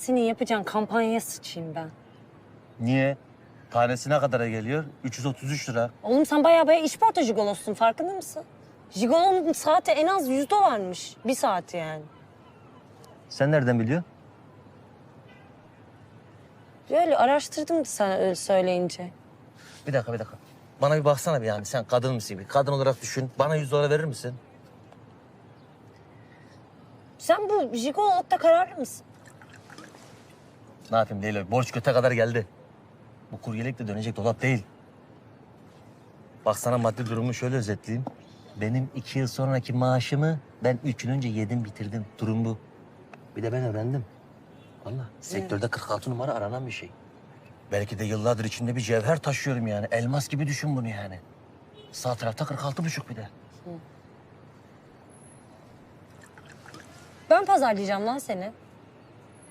Senin yapacağın kampanyaya sıçayım ben. Niye? Tanesi ne kadara geliyor? 333 lira. Oğlum sen baya baya işporta jigolosun farkında mısın? Jigolonun saati en az 100 dolarmış. Bir saati yani. Sen nereden biliyorsun? Böyle araştırdım sen öyle söyleyince. Bir dakika, bir dakika. Bana bir baksana bir yani. Sen kadın mısın? Bir kadın olarak düşün. Bana 100 dolar verir misin? Sen bu jigololukta kararlı mısın? Ne yapayım Leyla? Borç göte kadar geldi. Bu kuryelik de dönecek dolap değil. Bak sana maddi durumu şöyle özetleyeyim. Benim iki yıl sonraki maaşımı ben üç yıl önce yedim bitirdim. Durum bu. Bir de ben öğrendim. Vallahi sektörde 46 numara aranan bir şey. Belki de yıllardır içinde bir cevher taşıyorum yani. Elmas gibi düşün bunu yani. Sağ tarafta 46 buçuk bir de. Ben pazarlayacağım lan seni.